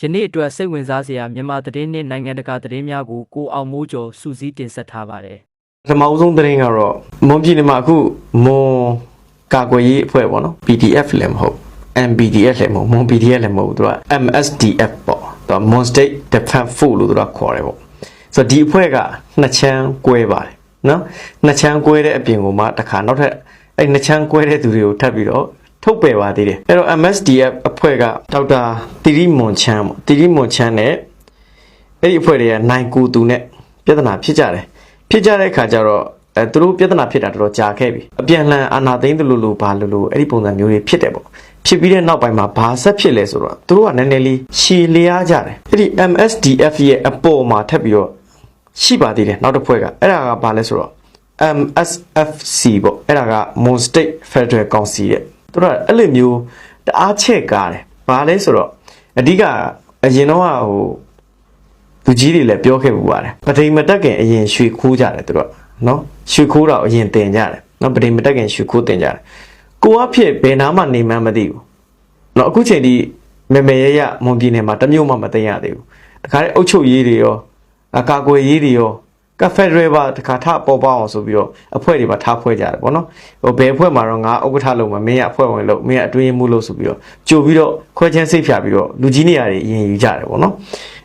ယနေ့အတွက်စိတ်ဝင်စားစရာမြန်မာသတင်းနှင့်နိုင်ငံတကာသတင်းများကိုကိုအောင်မိုးကျော်စူးစီးတင်ဆက်ထားပါတယ်ပထမဦးဆုံးသတင်းကတော့မွန်ပြည်နယ်မှာအခုမွန်ကာကွယ်ရေးအဖွဲ့ပေါ့နော် PDF လည်းမဟုတ် MBDF လည်းမဟုတ်မွန် PDF လည်းမဟုတ်သူက MSDF ပေါ့သူက Mon State Defense Force လို့သူကခေါ်တယ်ပေါ့ဆိုတော့ဒီအဖွဲ့ကနှစ်ချမ်းကွဲပါတယ်နော်နှစ်ချမ်းကွဲတဲ့အပြင်ကိုမှတစ်ခါနောက်ထပ်အဲ့နှစ်ချမ်းကွဲတဲ့သူတွေကိုထပ်ပြီးတော့ ထုတ်ပယ်ပါသေးတယ်အဲ့တော့ MSDF အဖွဲ့ကဒေါက်တာတီရီမွန်ချမ်းပေါ့တီရီမွန်ချမ်းနဲ့အဲ့ဒီအဖွဲ့တွေကနိုင်ကူသူနဲ့ပြဿနာဖြစ်ကြတယ်ဖြစ်ကြတဲ့အခါကျတော့အဲသူတို့ပြဿနာဖြစ်တာတော်တော်ကြာခဲ့ပြီအပြန်အလှန်အာနာသိန်းတလူလူဘာလူလူအဲ့ဒီပုံစံမျိုးတွေဖြစ်တယ်ပေါ့ဖြစ်ပြီးတဲ့နောက်ပိုင်းမှာဘာဆက်ဖြစ်လဲဆိုတော့သူတို့ကနည်းနည်းလေးရှည်လျားကြတယ်အဲ့ဒီ MSDF ရဲ့အပေါ်မှာထပ်ပြီးတော့ရှိပါသေးတယ်နောက်တစ်ဖွဲ့ကအဲ့ဒါကဘာလဲဆိုတော့ MSFC ပေါ့အဲ့ဒါက Mon State Federal Council တဲ့ သူတို့ကအဲ့လိုမျိုးတအားချက်ကားတယ်ဘာလဲဆိုတော့အဓိကအရင်တော့ဟိုလူကြီးတွေလည်းပြောခဲ့ပူပါတယ်ပဒိမ်မတက်ခင်အရင်ရွှေခိုးကြတယ်သူတို့ကနော်ရွှေခိုးတော့အရင်တင်ကြတယ်နော်ပဒိမ်မတက်ခင်ရွှေခိုးတင်ကြတယ်ကိုကဖြစ်ဘယ်နာမှနေမှန်းမသိဘူးနော်အခုချိန်ဒီမေမေရရမွန်ပြည်နယ်မှာတစ်မျိုးမှမသိရသေးဘူးတခါလေအုတ်ချုပ်ရေးတွေရောအကာကွယ်ရေးတွေရော ကဖက်ဒရယ်ပါတခါထပေါ်ပေါအောင်ဆိုပြီးတော့အဖွဲ့တွေပါထားဖွဲ့ကြတယ်ဗောနော်ဟိုဘယ်အဖွဲ့မှာတော့ငါဥက္ကဋ္ဌလုပ်မှာမင်းကအဖွဲ့ဝင်လုပ်မင်းကအတွင်းရေးမှုလုပ်ဆိုပြီးတော့ကြိုပြီးတော့ခွဲချင်းစိတ်ဖြာပြီးတော့လူကြီးနေရာတွေအရင်ယူကြတယ်ဗောနော်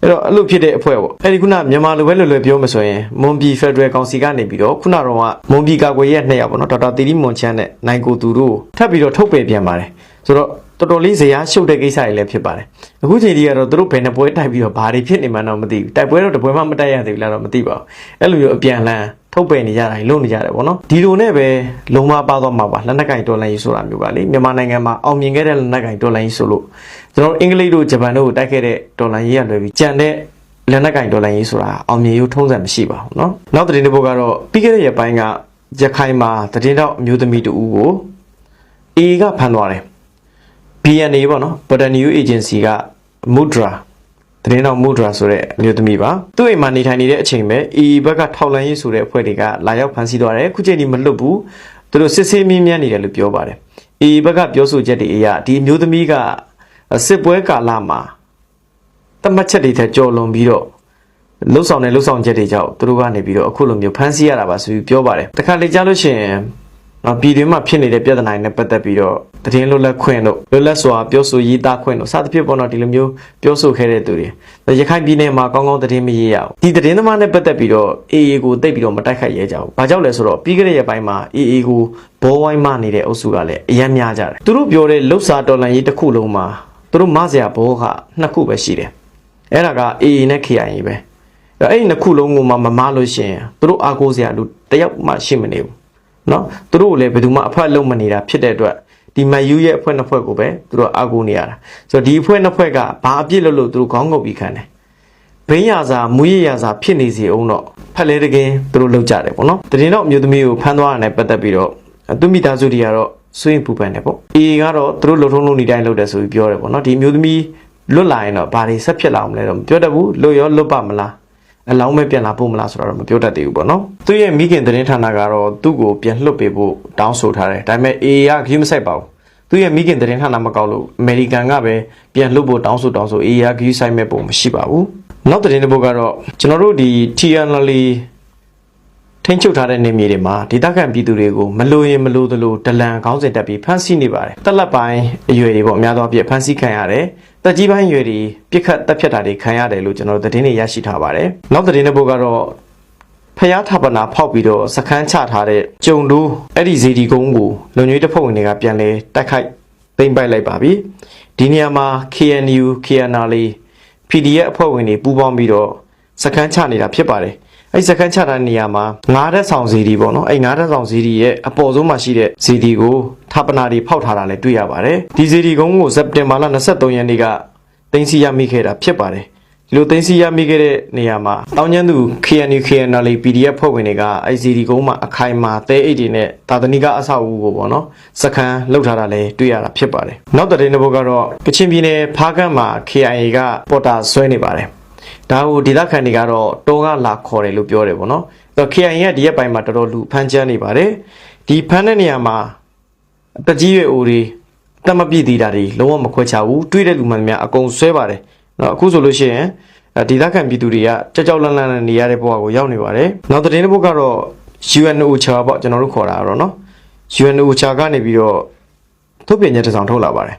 အဲ့တော့အဲ့လိုဖြစ်တဲ့အဖွဲ့ပေါ့အဲ့ဒီခုနမြန်မာလိုပဲလွယ်လွယ်ပြောမဆိုရင်မွန်ပြည်ဖက်ဒရယ်ကောင်စီကနေပြီးတော့ခုနတော့ကမွန်ပြည်ကာကွယ်ရေးနှစ်ယောက်ပေါ့နော်ဒေါက်တာတီရီမွန်ချမ်းနဲ့နိုင်ကိုသူတို့ထပ်ပြီးတော့ထုတ်ပယ်ပြန်ပါတယ်ဆိုတော့ တော်တော်လေးဇရာရှုပ်တဲ့ကိစ္စတွေလည်းဖြစ်ပါတယ်အခုချိန်ကြီးကတော့သူတို့ဘယ်နှပွဲတိုက်ပြီးတော့ဘာတွေဖြစ်နေမှန်းတော့မသိဘူးတိုက်ပွဲတော့တပွဲမှမတိုက်ရသေးဘူးလားတော့မသိပါဘူးအဲ့လိုမျိုးအပြန်အလှန်ထုတ်ပယ်နေကြတာလုံနေကြတယ်ပေါ့နော်ဒီလိုနဲ့ပဲလုံမပါသွားမှာပါလက်နက်ကင်တော်လိုင်းရေးဆိုတာမျိုးပါလေမြန်မာနိုင်ငံမှာအောင်မြင်ခဲ့တဲ့လက်နက်ကင်တော်လိုင်းရေးဆိုလို့ကျွန်တော်တို့အင်္ဂလိပ်တို့ဂျပန်တို့ကိုတိုက်ခဲ့တဲ့တော်လိုင်းရေးကလွယ်ပြီးကြံတဲ့ လက်နက်ကင်ဒေါ်လာရေးဆိုတာအောင်မြင်ရုံထုံးစံမရှိပါဘူးเนาะနောက်သတင်းတစ်ပုဒ်ကတော့ပြီးခဲ့တဲ့ရက်ပိုင်းကရခိုင်မှာသတင်းတော့အမျိုးသမီးတူဦးကို A ကဖမ်းသွားတယ် BNA ပေါ့နော် Border New Agency က Mudra သတင်းတော့ Mudra ဆိုတဲ့အမျိုးသမီးပါသူ့အိမ်မှာနေထိုင်နေတဲ့အချိန်ပဲ A ဘက်ကထောက်လန်းရေးဆိုတဲ့အဖွဲ့တွေကလာရောက်ဖမ်းဆီးသွားတယ်ခုချိန်ဒီမလွတ်ဘူးသူတို့စစ်ဆေးမြင်းမြန်းနေတယ်လို့ပြောပါတယ် A ဘက်ကပြောဆိုချက်တွေအရဒီအမျိုးသမီးကစစ်ပွဲကာလမှာတတ်မှတ်ချက်တွေထက်ကြော်လွန်ပြီးတော့လှုပ်ဆောင်တဲ့လှုပ်ဆောင်ချက်တွေကြောင့်သူတို့ကနေပြီးတော့အခုလိုမျိုးဖမ်းဆီးရတာပါဆိုပြီးပြောပါတယ်တခါလေကြားလို့ရှိရင် နော်ပြည်တွင်းမှာဖြစ်နေတဲ့ပြဿနာတွေနဲ့ပတ်သက်ပြီးတော့တည်င်းလွတ်လပ်ခွင့်တို့လွတ်လပ်စွာပြောဆိုရေးသားခွင့်တို့စသဖြင့်ပေါ့နော်ဒီလိုမျိုးပြောဆိုခဲ့တဲ့သူတွေရခိုင်ပြည်နယ်မှာကောင်းကောင်းတည်င်းမရေးရဘူးဒီတည်င်းသမားနဲ့ပတ်သက်ပြီးတော့ AA ကိုတိတ်ပြီးတော့မတိုက်ခိုက်ရဲကြဘူးဘာကြောင့်လဲဆိုတော့ပြီးခဲ့တဲ့ရက်ပိုင်းမှာ AA ကိုဘောဝိုင်းမနေတဲ့အုပ်စုကလည်းအယမ်းများကြတယ်သူတို့ပြောတဲ့လှုပ်စာတော်လန်ရေးတစ်ခုလုံးမှာသူတို့မစရာဘောကနှစ်ခုပဲရှိတယ်အဲ့ဒါက AA နဲ့ KIA ပဲအဲ့ဒီနှစ်ခုလုံးကိုမှမမလို့ရှိရင်သူတို့အားကိုးစရာလူတယောက်မှရှိမနေဘူး နော်သူတို့ကိုလည်းဘယ်သူမှအဖတ်လုံးမနေတာဖြစ်တဲ့အတွက်ဒီမန်ယူရဲ့အဖွဲ့နှစ်ဖွဲ့ကိုပဲသူတို့အာကိုနေရတာဆိုတော့ဒီအဖွဲ့နှစ်ဖွဲ့ကဘာအပြစ်လို့လို့သူတို့ခေါင်းငုပ်ပြီးခံတယ်ဘင်းရစာမူရရစာဖြစ်နေစီအောင်တော့ဖက်လဲတကင်းသူတို့လောက်ကြတယ်ပေါ့နော်တရင်တော့အမျိုးသမီးကိုဖမ်းသွားရတယ်ပတ်သက်ပြီးတော့သူမိသားစုတွေကတော့ဆွေးပူပန်တယ်ပေါ့အေကတော့သူတို့လှုပ်ထုံးလုံးနေတိုင်းလုပ်တယ်ဆိုပြီးပြောတယ်ပေါ့နော်ဒီအမျိုးသမီးလွတ်လာရင်တော့ဘာတွေဆက်ဖြစ်လာအောင်လဲတော့မပြောတတ်ဘူးလွတ်ရောလွတ်ပါမလား အလောင်းမဲ့ပြန်လာဖို့မလားဆိုတော့မပြောတတ်သေးဘူးပေါ့နော်သူရဲ့မိခင်သတင်းဌာနကတော့သူ့ကိုပြန်လွှတ်ပေးဖို့တောင်းဆိုထားတယ်ဒါပေမဲ့ AA ကခရီးမဆိုင်ပါဘူးသူရဲ့မိခင်သတင်းဌာနမကောက်လို့အမေရိကန်ကပဲပြန်လွှတ်ဖို့တောင်းဆိုတောင်းဆို AA ကခရီးဆိုင်မဲ့ပုံမရှိပါဘူးနောက်သတင်းတစ်ပုဒ်ကတော့ကျွန်တော်တို့ဒီ TNL ထိန်းချုပ်ထားတဲ့နေမြေတွေမှာဒေသခံပြည်သူတွေကိုမလိုရင်မလိုသလိုဒလန်ခေါင်းစဉ်တက်ပြီးဖမ်းဆီးနေပါတယ်တက်လက်ပိုင်းအရွယ်တွေပေါ့အများသောအားဖြင့်ဖမ်းဆီးခံရတယ် တက်ကြီးပိုင်းအရွယ်တွေပြစ်ခတ်တက်ဖြတ်တာတွေခံရတယ်လို့ကျွန်တော်တို့သတင်းတွေရရှိထားပါတယ်နောက်သတင်းတစ်ပုဒ်ကတော့ဖျားထပနာဖောက်ပြီးတော့စခန်းချထားတဲ့ကျုံတို့အဲ့ဒီဇေဒီကုန်းကိုလုံခြုံရေးတပ်ဖွဲ့ဝင်တွေကပြန်လဲတိုက်ခိုက်သိမ်းပိုက်လိုက်ပါပြီဒီနေရာမှာ KNU KNL PDF အဖွဲ့ဝင်တွေပူးပေါင်းပြီးတော့စခန်းချနေတာဖြစ်ပါတယ် အဲ့ဒီစခန်းချတဲ့နေရာမှာငါးတက်ဆောင်စီဒီပေါ့နော်အဲ့ငါးတက်ဆောင်စီဒီရဲ့အပေါ်ဆုံးမှာရှိတဲ့စီဒီကိုဌာပနာတွေဖောက်ထားတာလည်းတွေ့ရပါတယ်ဒီစီဒီကုန်းကိုစက်တင်ဘာလ23ရက်နေ့ကတင်စီရမိခဲ့တာဖြစ်ပါတယ်ဒီလိုတင်စီရမိခဲ့တဲ့နေရာမှာတောင်းကျန်းသူ KNU KNL PDF ဖွဲ့ဝင်တွေက ICD ကုန်းမှာအခိုင်အမာတဲအိတ်တွေနဲ့တာသနိကအဆောက်အဦကိုပေါ့နော်စခန်းလှုပ်ထားတာလည်းတွေ့ရတာဖြစ်ပါတယ်နောက်တဲ့တစ်ပုဒ်ကတော့ကချင်ပြည်နယ်ဖားကန့်မှာ KIA ကပေါ်တာဆွဲနေပါတယ် ဒါကိုဒေသခံတွေကတော့တောကလာခေါ်တယ်လို့ပြောတယ်ပေါ့နော်အဲ့တော့ KIA ကဒီရက်ပိုင်းမှာတော်တော်လူဖမ်းချမ်းနေပါတယ်ဒီဖမ်းတဲ့နေရာမှာအတကြီးရွယ်အိုတွေတတ်မပြည့်သေးတာတွေလုံးဝမခွဲခြားဘူးတွေးတဲ့လူမှန်များအကုန်ဆွဲပါတယ်နော်အခုဆိုလို့ရှိရင်အဲဒေသခံပြည်သူတွေကကြောက်ကြောက်လန့်လန့်နဲ့နေရတဲ့ဘဝကိုရောက်နေပါတယ်နောက်သတင်းတစ်ပုဒ်ကတော့ UNOCHA ပေါ့ကျွန်တော်တို့ခေါ်တာကတော့နော် UNOCHA ကနေပြီးတော့ထုတ်ပြန်ချက်တစ်စောင်ထုတ်လာပါတယ်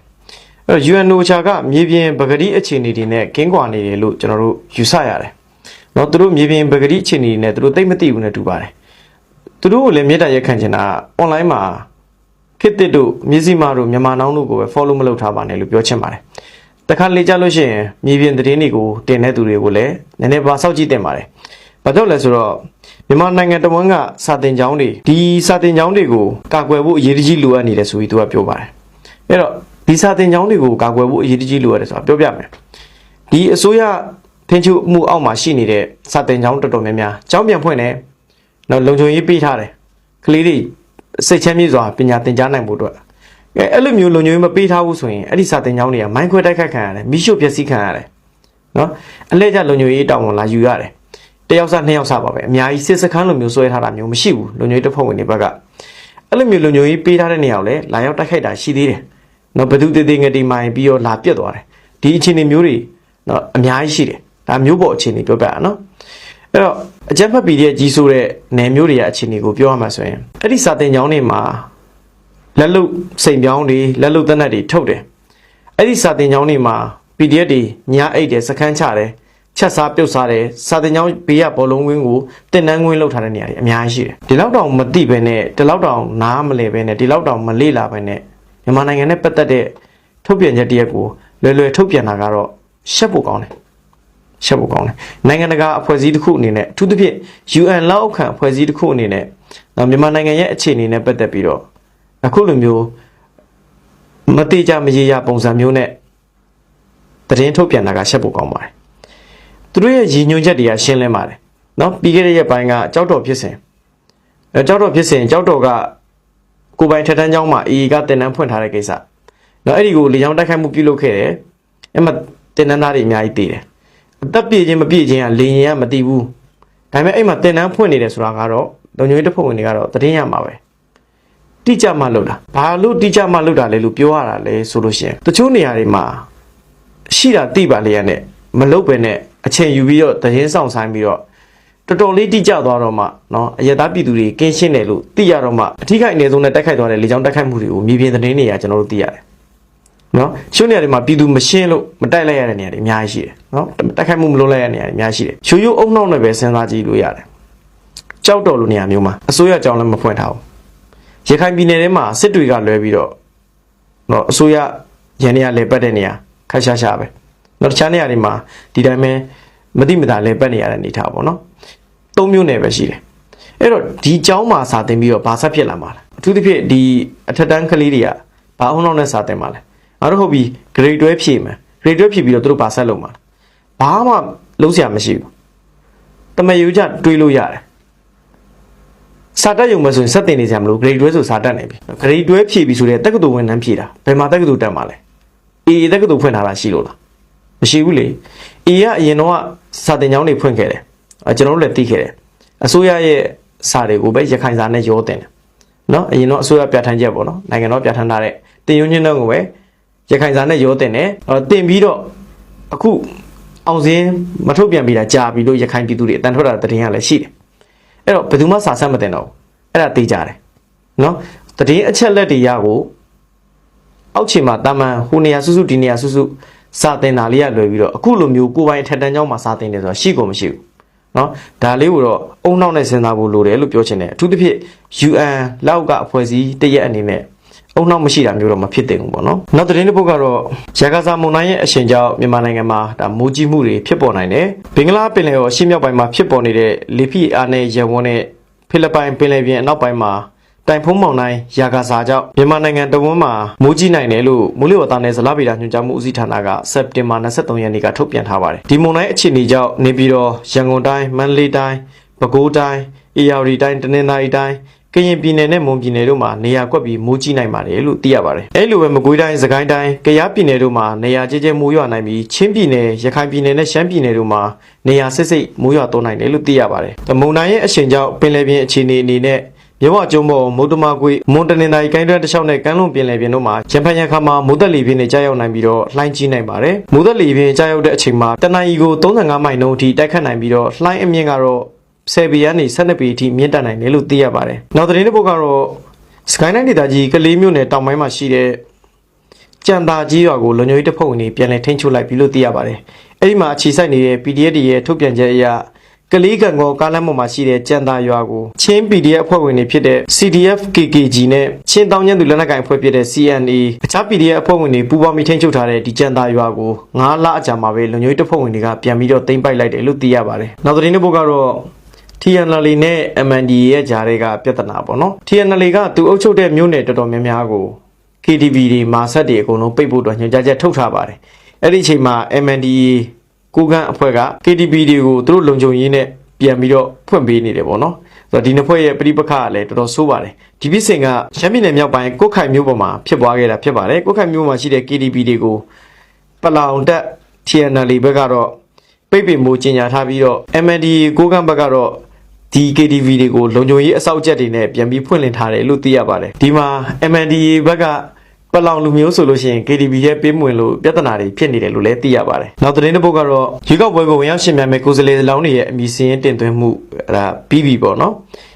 အဲ့တော့ UNOCHA ကမြေပြင်ပဂတိအခြေအနေတွေနဲ့ကင်းကွာနေတယ်လို့ကျွန်တော်တို့ယူဆရတယ်နော်သူတို့မြေပြင်ပဂတိအခြေအနေတွေနဲ့သူတို့သိမ့်မသိဘူးနဲ့တူပါတယ်သူတို့ကိုလည်းမြေတားရက်ခံချင်တာ online မှာခစ်တစ်တို့မြစည်းမတို့မြန်မာနောင်တို့ကိုပဲ follow မလုပ်ထားပါနဲ့လို့ပြောချင်ပါတယ်။တခါလေကြလို့ရှိရင်မြေပြင်သတင်းတွေကိုတင်တဲ့သူတွေကိုလည်းနည်းနည်းပါစောင့်ကြည့်တင်ပါတယ်။ဘာကြောင့်လဲဆိုတော့မြန်မာနိုင်ငံတဝန်းကစာတင်ကျောင်းတွေဒီစာတင်ကျောင်းတွေကိုကာကွယ်ဖို့အရေးကြီးလိုအပ်နေတယ်ဆိုပြီးသူကပြောပါတယ်။အဲ့တော့ ဒီစာတင်ကျောင်းတွေကိုကာကွယ်ဖို့အရေးကြီးလိုအပ်တယ်ဆိုတာပြောပြမယ်။ဒီအစိုးရထင်ချုပ်မှုအောက်မှာရှိနေတဲ့စာတင်ကျောင်းတော်တော်များများကျောင်းပြန်ဖွင့်တယ်။နောက်လုံခြုံရေးပေးထားတယ်။ကလေးတွေစိတ်ချမ်းမြေ့စွာပညာသင်ကြားနိုင်ဖို့အတွက်အဲအဲ့လိုမျိုးလုံခြုံရေးမပေးထားဘူးဆိုရင်အဲ့ဒီစာသင်ကျောင်းတွေကမိုင်းခွဲတိုက်ခတ်ခံရတယ်မိရှုပျက်စီးခံရတယ်နော်အလဲကျလုံခြုံရေးတောင်းဝန်လာယူရတယ်တယောက်စားနှစ်ယောက်စားပါပဲအများကြီးစစ်စခန်းလိုမျိုးဆွဲထားတာမျိုးမရှိဘူးလုံခြုံရေးတပ်ဖွဲ့ဝင်တွေဘက်ကအဲ့လိုမျိုးလုံခြုံရေးပေးထားတဲ့နေရာကိုလည်းလာရောက်တိုက်ခိုက်တာရှိသေးတယ် နော်ဘသူတည်တည်ငတိမိုင်းပြီးတော့လာပြတ်သွားတယ်ဒီအခြေအနေမျိုးတွေနော်အများကြီးရှိတယ်ဒါမျိုးပေါ်အခြေအနေပြောပြရအောင်နော်အဲ့တော့အကြက်ဖက်ပီရဲ့ကြီးဆိုးတဲ့နယ်မျိုးတွေရဲ့အခြေအနေကိုပြောရမှာဆိုရင်အဲ့ဒီစာတင်ကျောင်းတွေမှာလက်လုတ်စိန်ပြောင်းတွေလက်လုတ်တက်နက်တွေထုတ်တယ်အဲ့ဒီစာတင်ကျောင်းတွေမှာ PDF တွေညာအိတ်တယ်စခန်းချတယ်ချက်စားပြုတ်စားတယ်စာတင်ကျောင်းဘေးကဘောလုံးဝင်းကိုတင်တန်းဝင်းလောက်ထားတဲ့နေရာတွေအများကြီးရှိတယ်ဒီလောက်တောင်မသိပဲနဲ့ဒီလောက်တောင်နားမလဲပဲနဲ့ဒီလောက်တောင်မလေ့လာပဲနဲ့ မြန်မာနိုင်ငံနဲ့ပတ်သက်တဲ့ထုတ်ပြန်ချက်တရက်ကိုလွယ်လွယ်ထုတ်ပြန်တာကတော့ရှက်ဖို့ကောင်းတယ်ရှက်ဖို့ကောင်းတယ်နိုင်ငံတကာအဖွဲ့အစည်းတစ်ခုအနေနဲ့အထူးသဖြင့် UN လောက်အောက်ခံအဖွဲ့အစည်းတစ်ခုအနေနဲ့နော်မြန်မာနိုင်ငံရဲ့အခြေအနေနဲ့ပတ်သက်ပြီးတော့အခုလိုမျိုးမတိကျမရေရပုံစံမျိုးနဲ့သတင်းထုတ်ပြန်တာကရှက်ဖို့ကောင်းပါတယ်သူတို့ရဲ့ရည်ညွှန်းချက်တွေကရှင်းလင်းပါတယ်နော်ပြီးခဲ့တဲ့ရက်ပိုင်းကကြောက်တော်ဖြစ်စဉ်အဲကြောက်တော်ဖြစ်စဉ်ကြောက်တော်က ကိုယ်ပိုင်ထက်တန်းကျောင်းမှာ AA ကတင်တန်းဖွင့်ထားတဲ့ကိစ္စနော်အဲ့ဒီကိုလေကြောင်းတိုက်ခိုက်မှုပြုလုပ်ခဲ့တယ်အဲ့မှာတင်တန်းသားတွေအများကြီးတည်တယ်အသက်ပြည့်ခြင်းမပြည့်ခြင်းကလေရင်ကမတည်ဘူးဒါပေမဲ့အဲ့မှာတင်တန်းဖွင့်နေတယ်ဆိုတာကတော့လုံခြုံရေးတပ်ဖွဲ့ဝင်တွေကတော့သတင်းရမှာပဲတိကျမှလုပ်တာဘာလို့တိကျမှလုပ်တာလဲလို့ပြောရတာလဲဆိုလို့ရှိရင်တချို့နေရာတွေမှာရှိတာတိပါလေရနဲ့မလုပ်ပဲနဲ့အချိန်ယူပြီးတော့သတင်းဆောင်ဆိုင်ပြီးတော့ တော်တော်လေးတိကျသွားတော့မှနော်အရသာပြည်သူတွေကင်းရှင်းတယ်လို့သိရတော့မှအထူးခိုက်အနေဆုံးနဲ့တိုက်ခိုက်သွားတဲ့လေကြောင်းတိုက်ခိုက်မှုတွေကိုမြေပြင်သတင်းတွေကကျွန်တော်တို့သိရတယ်နော်ချိုးနေရာတွေမှာပြည်သူမရှင်းလို့မတိုက်လိုက်ရတဲ့နေရာတွေအများကြီးရှိတယ်နော်တိုက်ခိုက်မှုမလုပ်လိုက်ရတဲ့နေရာတွေအများကြီးရှိတယ်ရိုးရိုးအုံနှောက်နဲ့ပဲစဉ်းစားကြည့်လို့ရတယ်ကြောက်တော်လိုနေရာမျိုးမှာအစိုးရကြောင်းလည်းမဖွင့်ထားဘူးရခိုင်ပြည်နယ်ထဲမှာစစ်တွေကလွဲပြီးတော့နော်အစိုးရရန်နေရာလဲပတ်တဲ့နေရာခက်ရှားရှားပဲနောက်တခြားနေရာတွေမှာဒီတိုင်းပဲ မတိမတာလဲပတ်နေရတဲ့အနေထားပေါ့နော်သုံးမျိုးနယ်ပဲရှိတယ်အဲ့တော့ဒီကြောင်းမှာစာတင်ပြီးတော့ဘာဆက်ဖြစ်လာမှာလဲအထူးသဖြင့်ဒီအထက်တန်းကလေးတွေကဘာအုံနောက်နဲ့စာတင်မှာလဲငါတို့ဟုတ်ပြီ grade တွဲဖြည့်မယ် grade တွဲဖြည့်ပြီးတော့သူတို့ဘာဆက်လုပ်မှာလဲဘာမှလုံးစရာမရှိဘူးတမယူကြတွေးလို့ရတယ်စာတက်ရုံမဲ့ဆိုရင်စက်တင်နေစရာမလို grade တွဲဆိုစာတက်နေပြီ grade တွဲဖြည့်ပြီးဆိုတဲ့တက္ကသိုလ်ဝန်ထမ်းဖြည့်တာဘယ်မှာတက္ကသိုလ်တက်မှာလဲအေးတက္ကသိုလ်ဖွင့်ထားတာရှိလို့လား မရှိဘူးလေအေးကအရင်တော့ကစာတင်ကျောင်းတွေဖွင့်ခဲ့တယ်အဲကျွန်တော်တို့လည်းသိခဲ့တယ်အစိုးရရဲ့စာတွေကိုပဲရခိုင်စာနဲ့ရောတင်တယ်နော်အရင်တော့အစိုးရပြဋ္ဌာန်းချက်ပေါ့နော်နိုင်ငံတော်ပြဋ္ဌာန်းထားတဲ့တင်ယုံညင်းတော့ကိုပဲရခိုင်စာနဲ့ရောတင်တယ်အဲ့တော့တင်ပြီးတော့အခုအောင်စင်းမထုတ်ပြန်ပြီးတာကြာပြီလို့ရခိုင်ပြည်သူတွေအတန်ထွက်တာတည်င်းရလည်းရှိတယ်အဲ့တော့ဘယ်သူမှစာဆက်မတင်တော့ဘူးအဲ့ဒါသိကြတယ်နော်တည်င်းအချက်လက်တွေရကိုအောက်ခြေမှာတာမန်ဟိုနေရာစုစုဒီနေရာစုစု စာတင်တာလေးရလွယ်ပြီးတော့အခုလိုမျိုးကိုယ်ပိုင်ထက်တန်းကြောင်းမှာစာတင်တယ်ဆိုတာရှိကုန်မရှိဘူးနော်ဒါလေးကိုတော့အုံနောက်နဲ့စဉ်းစားဖို့လိုတယ်လို့ပြောချင်တယ်အထူးသဖြင့် UN လောက်ကအဖွဲ့အစည်းတရက်အနေနဲ့အုံနောက်မရှိတာမျိုးတော့မဖြစ်သင့်ဘူးပေါ့နော်။နောက်သတင်းတစ်ပုဒ်ကတော့ရဂါဇာမုန်တိုင်းရဲ့အရှင်ကြောင့်မြန်မာနိုင်ငံမှာဒါမိုးကြီးမှုတွေဖြစ်ပေါ်နိုင်တယ်။ဘင်္ဂလားပင်လယ်ော်အရှေ့မြောက်ပိုင်းမှာဖြစ်ပေါ်နေတဲ့လေဖိအားနဲ့ရဝန်းတဲ့ဖိလစ်ပိုင်ပင်လယ်ပြင်အနောက်ပိုင်းမှာ တိုင်ဖုံးမောင်တိုင်းရာဂါဇာကြောင့်မြန်မာနိုင်ငံတဝန်းမှာမိုးကြီးနိုင်တယ်လို့မိုးလေဝသနဲ့ဇလဗေဒညွှန်ကြားမှုဦးစီးဌာနကစက်တင်ဘာ23ရက်နေ့ကထုတ်ပြန်ထားပါတယ်။ဒီမုန်တိုင်းအခြေအနေကြောင့်နေပြည်တော်ရန်ကုန်တိုင်းမန္တလေးတိုင်းပဲခူးတိုင်းအေရဝတီတိုင်းတနင်္သာရီတိုင်းကရင်ပြည်နယ်နဲ့မွန်ပြည်နယ်တို့မှာနေရာကွက်ပြီးမိုးကြီးနိုင်ပါတယ်လို့သိရပါတယ်။အဲလိုပဲမကွေးတိုင်း၊စကိုင်းတိုင်း၊ကယားပြည်နယ်တို့မှာနေရာကျကျမိုးရွာနိုင်ပြီးချင်းပြည်နယ်၊ရခိုင်ပြည်နယ်နဲ့ရှမ်းပြည်နယ်တို့မှာနေရာစစ်စစ်မိုးရွာသွန်းနိုင်တယ်လို့သိရပါတယ်။မုန်တိုင်းရဲ့အရှိန်ကြောင့်ပင်လယ်ပြင်အခြေအနေအနေနဲ့ မြဝကျုံပေါ်မုတ်တမကွေမွန်တနင်္သာရီကိုင်းတွဲတစ်လျှောက်နဲ့ကမ်းလွန်ပင်လယ်ပြင်တို့မှာရံဖန်ရံခါမှာမိုးသက်လေပြင်းနဲ့ကြားရောက်နိုင်ပြီးတော့လှိုင်းကြီးနိုင်ပါတယ်မိုးသက်လေပြင်းကြားရောက်တဲ့အချိန်မှာတနင်္ဂနွေကို35မိုင်နှုန်းအထိတိုက်ခတ်နိုင်ပြီးတော့လှိုင်းအမြင့်ကတော့10ပေကနေ12ပေအထိမြင့်တက်နိုင်တယ်လို့သိရပါတယ်နောက်သတင်းတစ်ပုဒ်ကတော့ Skyline ဒေသကြီးကလေးမြို့နယ်တောင်ပိုင်းမှာရှိတဲ့ကြံသာကြီးရွာကိုလုံခြုံရေးတပ်ဖွဲ့ဝင်တွေပြန်လည်ထိန်းချုပ်လိုက်ပြီလို့သိရပါတယ်။အဲဒီမှာအခြေစိုက်နေတဲ့ PDF တွေရဲ့ထုတ်ပြန်ချက်အရ ကလေးကံကောကားလမ်းပေါ်မှာရှိတဲ့ကြံသာရွာကိုချင်း PDF အဖွဲ့ဝင်တွေဖြစ်တဲ့ CDF KKG နဲ့ချင်းတောင်ကျန်းသူလက်နက်ကိုင်အဖွဲ့ဖြစ်တဲ့ CNA အခြား PDF အဖွဲ့ဝင်တွေပူးပေါင်းပြီးထိန်းချုပ်ထားတဲ့ဒီကြံသာရွာကို9လအကြာမှာပဲလုံခြုံရေးတပ်ဖွဲ့ဝင်တွေကပြန်ပြီးတော့သိမ်းပိုက်လိုက်တယ်လို့သိရပါတယ်။နောက်သတင်းတစ်ပုဒ်ကတော့ TNL နဲ့ MND ရဲ့ဂျားတွေကပြဿနာပေါ့နော် TNL ကသူအုပ်ချုပ်တဲ့မြို့နယ်တော်တော်များများကို KTV တွေမာဆက်တွေအကုန်လုံးပိတ်ဖို့အတွက်ညွှန်ကြားချက်ထုတ်ထားပါတယ်အဲ့ဒီအချိန်မှာ MND ကိုကန့်အဖွဲ့က KTV တွေကိုသူတို့လုံခြုံရေးနဲ့ပြန်ပြီးတော့ဖွင့်ပေးနေတယ်ပေါ့နော်ဆိုတော့ဒီနှစ်ဖွဲ့ရဲ့ပြိပခါကလည်းတော်တော်ဆိုးပါတယ်ဒီပြစ်စင်ကရှမ်းပြည်နယ်မြောက်ပိုင်းကုတ်ခိုင်မြို့ပေါ်မှာဖြစ်ပွားခဲ့တာဖြစ်ပါတယ်ကုတ်ခိုင်မြို့မှာရှိတဲ့ KTV တွေကိုပလောင်တက် TNL ဘက်ကတော့ပိတ်ပင်မှုကြီးညာထားပြီးတော့ MND ကိုကန့်ဘက်ကတော့ဒီ KTV တွေကိုလုံခြုံရေးအစောက်ချက်တွေနဲ့ပြန်ပြီးဖွင့်လှစ်ထားတယ်လို့သိရပါတယ်ဒီမှာ MND ဘက်က ပလောင်လူမျိုးဆိုလို့ရှိရင် KTV ရဲ့ပေးမဝင်လို့ပြဿနာတွေဖြစ်နေတယ်လို့လည်းသိရပါတယ်နောက်သတင်းတစ်ပုဒ်ကတော့ရွေးကောက်ပွဲကိုဝင်ရောက်ရှင်မြန်မဲ့ကိုယ်စားလှယ်လောင်းတွေရဲ့အမည်စရင်းတင်သွင်းမှုအဲ့ဒါပြီးပြီပေါ့နော်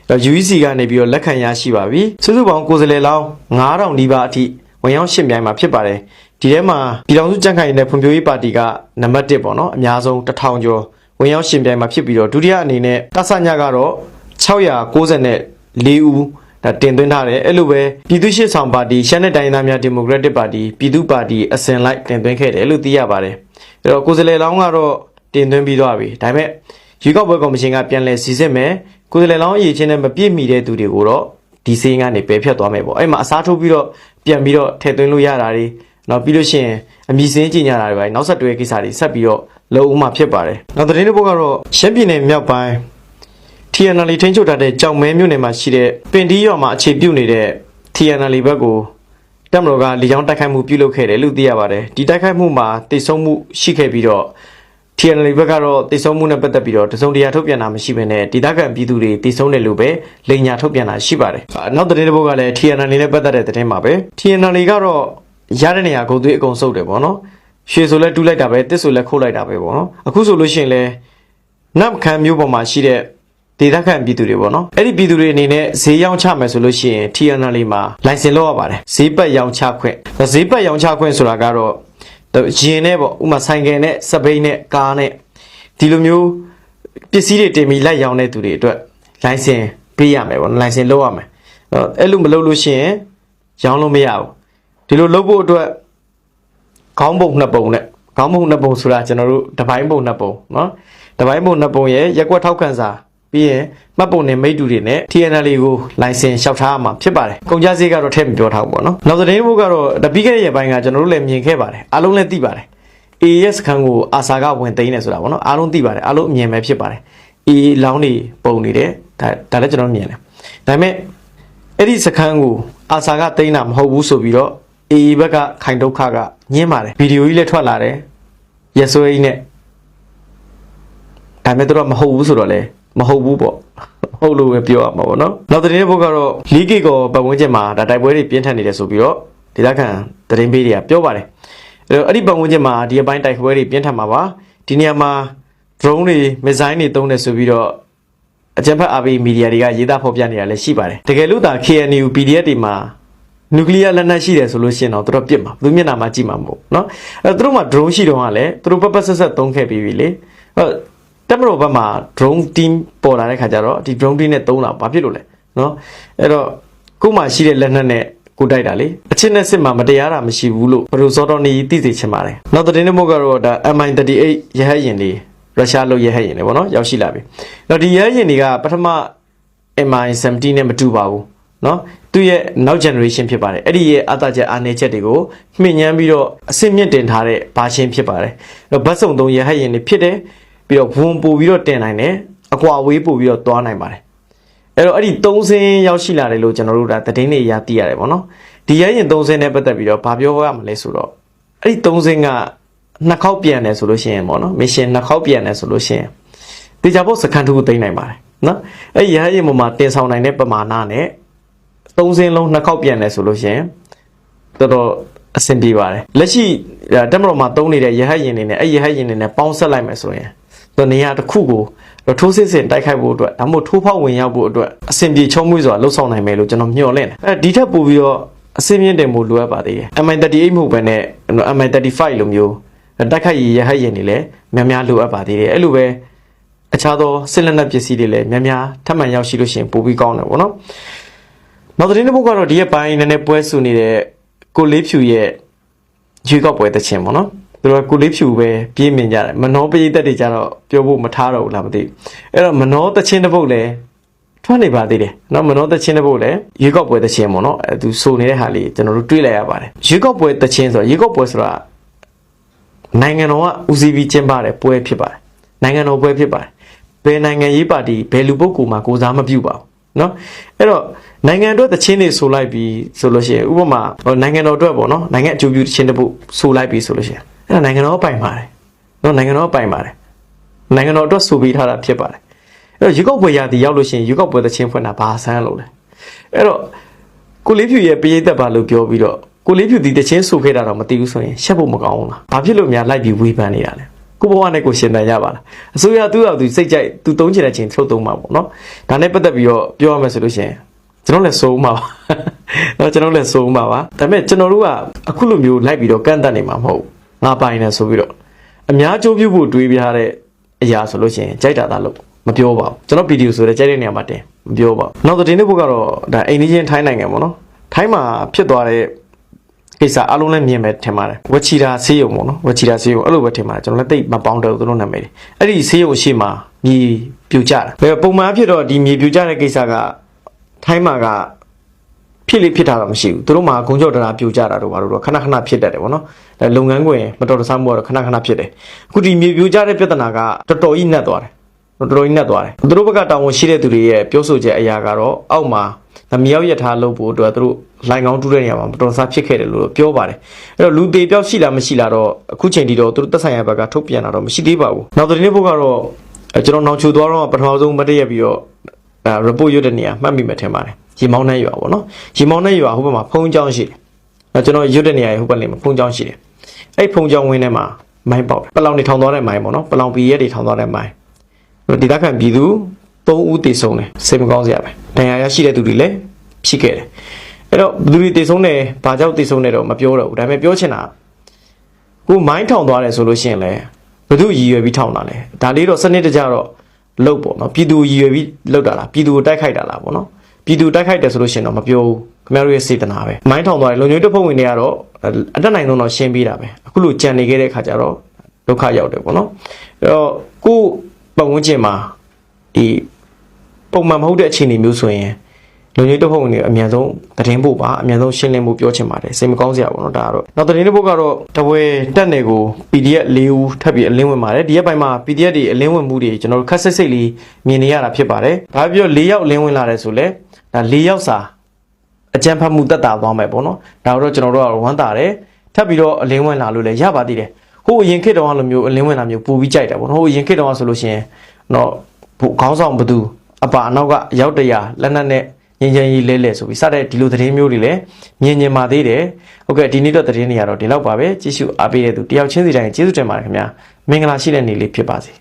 အဲ့တော့ UEC ကနေပြီးတော့လက်ခံရရှိပါပြီစုစုပေါင်းကိုယ်စားလှယ်လောင်း9000နီးပါးအထိဝင်ရောက်ရှင်မြန်မှာဖြစ်ပါတယ်ဒီထဲမှာပြည်ထောင်စုကြံ့ခိုင်ရေးနဲ့ဖွံ့ဖြိုးရေးပါတီကနံပါတ်1ပေါ့နော်အများဆုံး1000ကျော်ဝင်ရောက်ရှင်ပြိုင်မှာဖြစ်ပြီးတော့ဒုတိယအနေနဲ့တဆညကတော့694ဦးဒါ တင်သွင်းထားတယ်အဲ့လိုပဲပြည်သူ့ရှေ့ဆောင်ပါတီရှမ်းနယ်တိုင်းသားများဒီမိုကရက်တစ်ပါတီပြည်သူ့ပါတီအစဉ်လိုက်တင်သွင်းခဲ့တယ်လို့သိရပါတယ်အဲ့တော့ကိုယ်စားလှယ်လောင်းကတော့တင်သွင်းပြီးသွားပြီဒါပေမဲ့ရွေးကောက်ပွဲကော်မရှင်ကပြန်လည်စီစစ်မယ်ကိုယ်စားလှယ်လောင်းအရေးချင်းနဲ့မပြည့်မီတဲ့သူတွေကိုတော့ဒီစေးကနေပယ်ဖြတ်သွားမယ်ပေါ့အဲ့မှာအစားထိုးပြီးတော့ပြန်ပြီးတော့ထည့်သွင်းလို့ရတာတွေနောက်ပြီးလို့ရှိရင်အမည်စင်းကြီးညာတာတွေပဲနောက်ဆက်တွဲကိစ္စတွေဆက်ပြီးတော့လုံဦးမှာဖြစ်ပါတယ်နောက်သတင်းတစ်ပုဒ်ကတော့ရှမ်းပြည်နယ်မြောက်ပိုင်း TNL ထိန်းချုပ်ထားတဲ့ကြောင်မဲမြို့နယ်မှာရှိတဲ့ပင်တီးရွာမှာအခြေပြုနေတဲ့ TNL ဘက်ကိုတပ်မတော်ကလေကြောင်းတိုက်ခိုက်မှုပြုလုပ်ခဲ့တယ်လို့သိရပါတယ်ဒီတိုက်ခိုက်မှုမှာတိတ်ဆုံးမှုရှိခဲ့ပြီးတော့ TNL ဘက်ကတော့တိတ်ဆုံးမှုနဲ့ပတ်သက်ပြီးတော့တစုံတရာထုတ်ပြန်တာမရှိဘဲနဲ့ဒေသခံပြည်သူတွေတိတ်ဆုံးတယ်လို့ပဲလိန်ညာထုတ်ပြန်တာရှိပါတယ်အာနောက်သတင်းတစ်ပုဒ်ကလည်း TNL နဲ့ပတ်သက်တဲ့သတင်းပါပဲ TNL ကတော့ရတဲ့နေရာဂုံသွေးအကုန်စုပ်တယ်ပေါ့နော်ရွှေဆိုလဲတူးလိုက်တာပဲတစ်ဆိုလဲခိုးလိုက်တာပဲပေါ့နော်အခုဆိုလို့ရှိရင်လဲနတ်ခမ်းမျိုးပေါ်မှာရှိတဲ့ ဒေသခံပြည်သူတွေပေါ့နော်အဲ့ဒီပြည်သူတွေအနေနဲ့ဈေးရောင်းချမယ်ဆိုလို့ရှိရင် TNL လေးမှာလိုင်စင်လောက်ရပါတယ်ဈေးပတ်ရောင်းချခွင့်ဒါဈေးပတ်ရောင်းချခွင့်ဆိုတာကတော့ရင်နဲ့ပေါ့ဥမာဆိုင်ကယ်နဲ့စပိန်နဲ့ကားနဲ့ဒီလိုမျိုးပစ္စည်းတွေတင်ပြီးလိုက်ရောင်းတဲ့သူတွေအတွက်လိုင်စင်ပေးရမယ်ပေါ့နော်လိုင်စင်လောက်ရမယ်အဲ့တော့အဲ့လိုမလုပ်လို့ရှိရင်ရောင်းလို့မရဘူးဒီလိုလုပ်ဖို့အတွက် ခေါင်းပုံနှစ်ပုံနဲ့ခေါင်းပုံနှစ်ပုံဆိုတာကျွန်တော်တို့တပိုင်းပုံနှစ်ပုံเนาะတပိုင်းပုံနှစ်ပုံရဲ့ရက်ကွက်ထောက်ခံစာ ပြီးရင်မှတ်ပုံနဲ့မိတ္တူတွေနဲ့ TNL ကိုလိုင်စင်လျှောက်ထားရမှာဖြစ်ပါတယ်။ကုန်ကြစည်ကတော့ထည့်မပြောထားဘူးပေါ့နော်။နောက်သတင်းဘုတ်ကတော့တပိခဲ့တဲ့ရက်ပိုင်းကကျွန်တော်တို့လည်းမြင်ခဲ့ပါတယ်။အားလုံးလည်းသိပါတယ်။ AES ခန်းကိုအာစာကဝင်သိမ်းနေဆိုတာပေါ့နော်။အားလုံးသိပါတယ်။အားလုံးအမြင်ပဲဖြစ်ပါတယ်။ AA လောင်းနေပုံနေတယ်။ဒါဒါလည်းကျွန်တော်မြင်တယ်။ဒါပေမဲ့အဲ့ဒီစခန်းကိုအာစာကသိမ်းတာမဟုတ်ဘူးဆိုပြီးတော့ AA ဘက်ကခိုင်ဒုက္ခကညင်းပါတယ်ဗီဒီယိုကြီးလည်းထွက်လာတယ်ရက်စွဲကြီးနဲ့ဒါပေမဲ့တို့ကမဟုတ်ဘူးဆိုတော့လေ မဟုတ်ဘူးပေါ့ဟုတ်လို့ပဲပြောရမှာပေါ့နော်နောက်သတင်းဘုတ်ကတော့လီဂီကောပတ်ဝန်းကျင်မှာဒါတိုက်ပွဲတွေပြင်းထန်နေတယ်ဆိုပြီးတော့ဒေသခံသတင်းပေးတွေကပြောပါတယ်အဲ့တော့အဲ့ဒီပတ်ဝန်းကျင်မှာဒီအပိုင်းတိုက်ပွဲတွေပြင်းထန်မှာပါဒီနေရာမှာ drone တွေ missile တွေသုံးတယ်ဆိုပြီးတော့ အကြံဖတ် RB မီဒီယာတွေကရေးသားဖော်ပြနေတာလည်းရှိပါတယ်တကယ်လို့ဒါ KNU PDF တွေမှာနျူကလ িয়ার လက်နက်ရှိတယ်ဆိုလို့ရှိရင်တော့သူတို့ပြစ်မှာသူမျက်နှာမှာကြည့်မှာမဟုတ်เนาะအဲသူတို့မှာ drone ရှိတော့ကလည်းသူတို့ပပဆက်ဆက်သုံးခဲ့ပြီးပြီလေအဲ တက်မတော်ဘက်မှာ drone team ပေါ်လာတဲ့ခါကျတော့ဒီ drone team နဲ့သုံးတာဘာဖြစ်လို့လဲเนาะအဲ့တော့ကို့မှာရှိတဲ့လက်နက်နဲ့ကိုတိုက်တာလေအချင်းနဲ့စစ်မှာမတရားတာမရှိဘူးလို့ဘယ်လိုစောတော်နေသိသိချင်ပါတယ်နောက်သတင်းတစ်ပုဒ်ကတော့ဒါ MI38 ရဟတ်ယာဉ်လေးရုရှားလို့ရဟတ်ယာဉ်တွေပေါ့နော်ရောက်ရှိလာပြီ။တော့ဒီရဟတ်ယာဉ်တွေကပထမ MI70 နဲ့မတူပါဘူးเนาะသူရဲ့နောက် generation ဖြစ်ပါတယ်။အဲ့ဒီရဲ့အသားချက်အားနည်းချက်တွေကိုမှင့်ညမ်းပြီးတော့အစစ်မြင့်တင်ထားတဲ့ဘာရှင်းဖြစ်ပါတယ်။တော့ဘတ်စုံသုံးရဟတ်ယာဉ်တွေဖြစ်တယ် ပြီးတော့ဝန်ပို့ပြီးတော့တင်နိုင်တယ်အကွာဝေးပို့ပြီးတော့သွားနိုင်ပါတယ်။အဲ့တော့အဲ့ဒီ၃စင်းရောက်ရှိလာတယ်လို့ကျွန်တော်တို့ဒါသတင်းတွေအရသိရတယ်ပေါ့နော်။ဒီရဟတ်ယာဉ်၃စင်းနဲ့ပတ်သက်ပြီးတော့ဘာပြောရမလဲဆိုတော့အဲ့ဒီ၃စင်းကနှစ်ခေါက်ပြန်တယ်ဆိုလို့ရှိရင်ပေါ့နော်မစ်ရှင်နှစ်ခေါက်ပြန်တယ်ဆိုလို့ရှိရင်တေချာဖို့စကန်တူကိုသိမ်းနိုင်ပါတယ်နော်အဲ့ရဟရင်ပေါ်မှာတင်ဆောင်နိုင်တဲ့ပမာဏနဲ့သုံးစင်းလုံးနှစ်ခေါက်ပြန်တယ်ဆိုလို့ရှိရင်တော်တော်အဆင်ပြေပါတယ်လက်ရှိတက်မတော်မှာသုံးနေတဲ့ရဟရင်နေနဲ့အဲ့ရဟရင်နေနဲ့ပေါင်းဆက်လိုက်မယ်ဆိုရင်ဒီ နေရာတစ်ခုကိုတော့ထိုးစစ်စင်တိုက်ခိုက်ဖို့အတွက်ဒါမှမဟုတ်ထိုးဖောက်ဝင်ရောက်ဖို့အတွက်အဆင်ပြေချုံးမွေးစွာလှုပ်ဆောင်နိုင်မယ်လို့ကျွန်တော်မျှော်လင့်တယ်အဲဒီထက်ပိုပြီးတော့အဆင်မြင့်တယ်မို့လိုအပ်ပါသေးတယ် MI38 မဟုတ်ဘဲနဲ့ MI35 လိုမျိုးတိုက်ခိုက်ရရဟရင်နေလည်းများများလိုအပ်ပါသေးတယ်အဲ့လိုပဲအခြားသောစစ်လက်နက်ပစ္စည်းတွေလည်းများများထပ်မံရောက်ရှိလို့ရှိရင်ပိုပြီးကောင်းတယ်ပေါ့နော်။နောက်သတင်းတစ်ပုဒ်ကတော့ဒီရက်ပိုင်းနည်းနည်းပွဲဆူနေတဲ့ကိုလေးဖြူရဲ့ရွေးကောက်ပွဲတခြင်းပေါ့နော်။ သူတို့ကကိုလေးဖြူပဲပြေးမြင်ကြတယ်။မနောပရိသတ်တွေကြတော့ပြောဖို့မထားတော့ဘူးလားမသိဘူး။အဲ့တော့မနောတခြင်းတစ်ပုဒ်လည်းထွက်နေပါသေးတယ်။နော်မနောတခြင်းတစ်ပုဒ်လည်းရွေးကောက်ပွဲတခြင်းပေါ့နော်။အဲသူဆိုနေတဲ့ဟာလေးကျွန်တော်တို့တွေးလိုက်ရပါတယ်။ရွေးကောက်ပွဲတခြင်းဆိုတော့ရွေးကောက်ပွဲဆိုတာ နိုင်ငံတော်ကဦးစီးပြီးကျင်းပတဲ့ပွဲဖြစ်ပါတယ်နိုင်ငံတော်ပွဲဖြစ်ပါတယ်ဘယ်နိုင်ငံရေးပါတီဘယ်လူပုဂ္ဂိုလ်မှကိုစားမပြုပါဘူးเนาะအဲ့တော့နိုင်ငံအတွက်တချင်းတွေဆိုလိုက်ပြီးဆိုလို့ရှိရင်ဥပမာဟိုနိုင်ငံတော်အတွက်ပေါ့နော်နိုင်ငံအကျိုးပြုတချင်းတစ်ပုဒ်ဆိုလိုက်ပြီးဆိုလို့ရှိရင် အဲ့ဒါနိုင်ငံတော်ပိုင်ပါတယ်เนาะနိုင်ငံတော်ပိုင်ပါတယ်နိုင်ငံတော်အတွက်ဆိုပြီးထားတာဖြစ်ပါတယ်အဲ့တော့ရွေးကောက်ပွဲရာတီရောက်လို့ရှိရင်ရွေးကောက်ပွဲတချင်းဖွင့်တာဘာဆန်းလို့လဲအဲ့တော့ ကိုလေးဖြူရဲ့ပရိသတ်ပါလို့ပြောပြီးတော့ကိုလေးဖြူဒီတချင်းဆိုခဲ့တာတော့မသိဘူးဆိုရင်ရှက်ဖို့မကောင်းဘူးလားဘာဖြစ်လို့များလိုက်ပြီးဝေဖန်နေတာလဲကိုဘဝနဲ့ကိုရှင်တန်ရပါလားအစိုးရသူ့အောင်သူစိတ်ကြိုက်သူသုံးချင်တဲ့ချင်းထုတ်သုံးမှာပေါ့နော်ဒါနဲ့ပတ်သက်ပြီးတော့ပြောရမယ်ဆိုလို့ရှိရင်ကျွန်တော်လည်းစိုးမှာပါနော်ကျွန်တော်လည်းစိုးမှာပါဒါပေမဲ့ကျွန်တော်တို့ကအခုလိုမျိုးလိုက်ပြီးတော့ကန့်တတ်နေမှာမဟုတ်ဘူး ငါပိုင်နေဆိုပြီးတော့အများကြိုးပြုဖို့တွေးပြရတဲ့အရာဆိုလို့ရှိရင်ကြိုက်တာသာလို့မပြောပါဘူးကျွန်တော်ဗီဒီယိုဆိုတဲ့ကြိုက်တဲ့နေရာမှာတင်မပြောပါဘူးနောက်သတင်းတစ်ပုဒ်ကတော့ဒါအိန္ဒိယထိုင်းနိုင်ငံပေါ့နော်ထိုင်းမှာဖြစ်သွားတဲ့ကိစ္စအလုံးလည်းမြင်မယ်ထင်ပါတယ်ဝချီရာဆေးရုံပေါ့နော်ဝချီရာဆေးရုံအဲ့လိုပဲထင်ပါတယ်ကျွန်တော်လည်းတိတ်မပေါင်းတော့ဘူးသူတို့နာမည်တွေအဲ့ဒီဆေးရုံအရှိမှာမြေပြူကျတာဘယ်ပုံမှန်ဖြစ်တော့ဒီမြေပြူကျတဲ့ကိစ္စကထိုင်းမှာက ဖြစ်လိဖြစ်တာတော့မရှိဘူးသူတို့မှာဂုံကြောက်တရားပြိုကြတာတို့ဘာလို့တော့ခဏခဏဖြစ်တတ်တယ်ဗောနော်အဲလုပ်ငန်းခွင်မတော်တဆမှုကတော့ခဏခဏဖြစ်တယ်အခုဒီမြေပြိုကြတဲ့ပြဿနာကတော်တော်ကြီးနှက်သွားတယ်တော်တော်ကြီးနှက်သွားတယ်သူတို့ဘက်ကတာဝန်ရှိတဲ့သူတွေရဲ့ပြောဆိုချက်အရာကတော့အောက်မှာသမြောက်ရထားလုပ်ဖို့အတွက်သူတို့လိုင်ကောင်းတူးတဲ့နေရာမှာမတော်တဆဖြစ်ခဲ့တယ်လို့ပြောပါတယ်အဲ့တော့လူသေးပြောက်ရှိလားမရှိလားတော့အခုချိန်ထိတော့သူတို့သက်ဆိုင်ရာဘက်ကထုတ်ပြန်တာတော့မရှိသေးပါဘူးနောက်သတင်းတစ်ပုဒ်ကတော့အဲကျွန်တော်နောက်ချိုသွားတော့ပထမဆုံးမတည့်ရပြီးတော့ဒါ report ရွတ်တဲ့နေရာမှတ်မိမှထင်ပါတယ် ရေမောင်းနဲ့ရွာပေါ့နော်ရေမောင်းနဲ့ရွာဟိုဘက်မှာဖုံးချောင်းရှိတယ်အဲကျွန်တော်ရွတ်တဲ့နေရာရဲ့ဟိုဘက်လေးမှာဖုံးချောင်းရှိတယ်အဲ့ဖုံးချောင်းဝင်းထဲမှာမိုင်းပေါက်တယ်ပလောင်နေထောင်သွားတဲ့မိုင်းပေါ့နော်ပလောင်ပီရဲတွေထောင်သွားတဲ့မိုင်းဒီတက်ခံပြည်သူ၃ဦးတည်ဆုံးတယ်စိတ်မကောင်းစရာပဲဒဏ်ရာရရှိတဲ့သူတွေလည်းဖြစ်ခဲ့တယ်အဲ့တော့ဘယ်သူတွေတည်ဆုံးတယ်ဘာကြောင့်တည်ဆုံးတယ်တော့မပြောတော့ဘူးဒါပေမဲ့ပြောချင်တာကိုမိုင်းထောင်သွားတယ်ဆိုလို့ရှိရင်လည်းဘယ်သူရည်ရွယ်ပြီးထောင်တာလဲဒါလေးတော့စနစ်တကျတော့လုတ်ပေါ့နော်ပြည်သူရည်ရွယ်ပြီးလုတ်တာလားပြည်သူကိုတိုက်ခိုက်တာလားပေါ့နော် ပြည်သူတိုက်ခိုက်တယ်ဆိုလို့ရှိရင်တော့မပြောဘူးခင်ဗျားတို့ရဲ့စေတနာပဲမိုင်းထောင်သွားတယ်လုံခြုံရေးတပ်ဖွဲ့ဝင်တွေကတော့အတက်နိုင်ဆုံးတော့ရှင်းပေးတာပဲအခုလိုကြံနေခဲ့တဲ့ခါကျတော့ဒုက္ခရောက်တယ်ပေါ့နော်အဲ့တော့ကိုယ့်ပတ်ဝန်းကျင်မှာဒီပုံမှန်မဟုတ်တဲ့အခြေအနေမျိုးဆိုရင်လုံခြုံရေးတပ်ဖွဲ့ဝင်တွေအများဆုံးသတင်းပို့ပါအများဆုံးရှင်းလင်းဖို့ပြောချင်ပါတယ်စိတ်မကောင်းစရာပေါ့နော်ဒါကတော့နောက်သတင်းတစ်ပုဒ်ကတော့တဝဲတက်နယ်ကို PDF ၄ဦးထပ်ပြီးအလင်းဝင်ပါတယ်ဒီရက်ပိုင်းမှာ PDF တွေအလင်းဝင်မှုတွေကျွန်တော်တို့ခက်ဆစ်စိတ်လေးမြင်နေရတာဖြစ်ပါတယ်ဒါပြော၄ယောက်အလင်းဝင်လာတယ်ဆိုလဲ ဒါ၄ယောက်စာအကြံဖတ်မှုတက်တာသွားမယ်ပေါ့နော်ဒါတော့ကျွန်တော်တို့ကဝမ်းသာတယ်ထပ်ပြီးတော့အလင်းဝင်လာလို့လည်းရပါသေးတယ်ဟိုအရင်ခေတ်တုန်းကလိုမျိုးအလင်းဝင်လာမျိုးပူပြီးကြိုက်တယ်ပေါ့နော်ဟိုအရင်ခေတ်တုန်းကဆိုလို့ရှိရင်တော့ဘုခေါင်းဆောင်ဘသူအပါအနောက်ကရောက်တရာလက်နက်နဲ့ငင်းချင်းကြီးလဲလဲဆိုပြီးစတဲ့ဒီလိုသတင်းမျိုးတွေလည်းမြင်မြင်ပါသေးတယ်ဟုတ်ကဲ့ဒီနေ့တော့သတင်းတွေကတော့ဒီလောက်ပါပဲကြည့်ရှုအားပေးတဲ့သူတယောက်ချင်းစီတိုင်းကျေးဇူးတင်ပါတယ်ခင်ဗျာမင်္ဂလာရှိတဲ့နေ့လေးဖြစ်ပါစေ